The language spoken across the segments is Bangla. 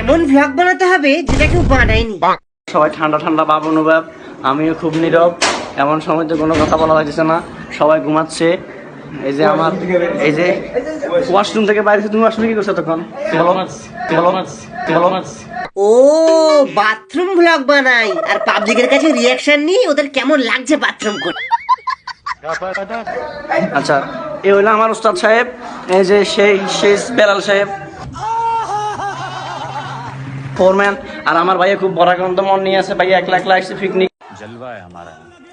এমন ভ্লগ বানাতে হবে যেটা কেউ বানায়নি। সবাই ঠান্ডা ঠান্ডা ভাব অনুভব আমিও খুব নীরব এমন সময় তো কোনো কথা বলা যাচ্ছে না সবাই ঘুমাচ্ছে। এই যে আমার এই যে ওয়াশরুম থেকে বাইরে তুমি ওয়াশরুমে কি করছ তখন? ও বাথরুম ভ্লগ বানাই। আর পাবলিকের কাছে রিয়াকশন নিয়ে ওদের কেমন লাগছে বাথরুম করে। আচ্ছা এই হইল আমার উস্তাদ সাহেব এই যে সেই সেই বেলাল সাহেব। ফোরম্যান আর আমার ভাইয়া খুব বরাক্রান্ত মন নিয়ে আছে। ভাইয়া একলা একলা আসছে পিকনিক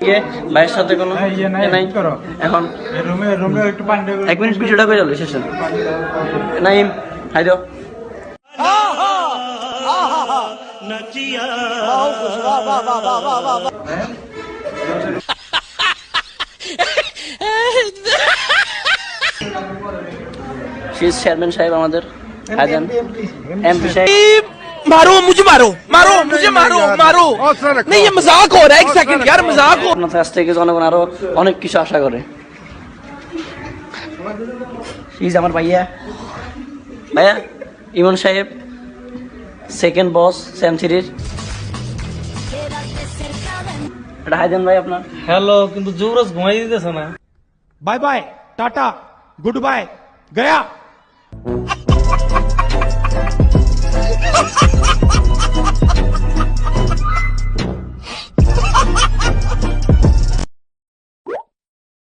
ইয়ে ভাইয়ের সাথে কোনো ইয়ে নাই এখন রুমে রুমে একটু পানি দেবে এক মিনিট ভিডিওটা করে যাবে? শেষে নাইম হাই দাও। চেয়ারম্যান সাহেব আমাদের। এমপি সাহেব। मारो मुझे मारो मारो मुझे मारो मारो नहीं ये मजाक हो रहा है एक सेकंड यार मजाक हो আপনার কাছ থেকে জনগণ আরো অনেক কিছু আশা করে ইজ আমার ভাইয়া ভাইয়া ইমন সাহেব সেকেন্ড বস স্যাম থ্রির এটা হাইদেন ভাই আপনার হ্যালো কিন্তু যুবরাজ ঘুমাই দিতেছে না bye bye ta-ta goodbye Gaya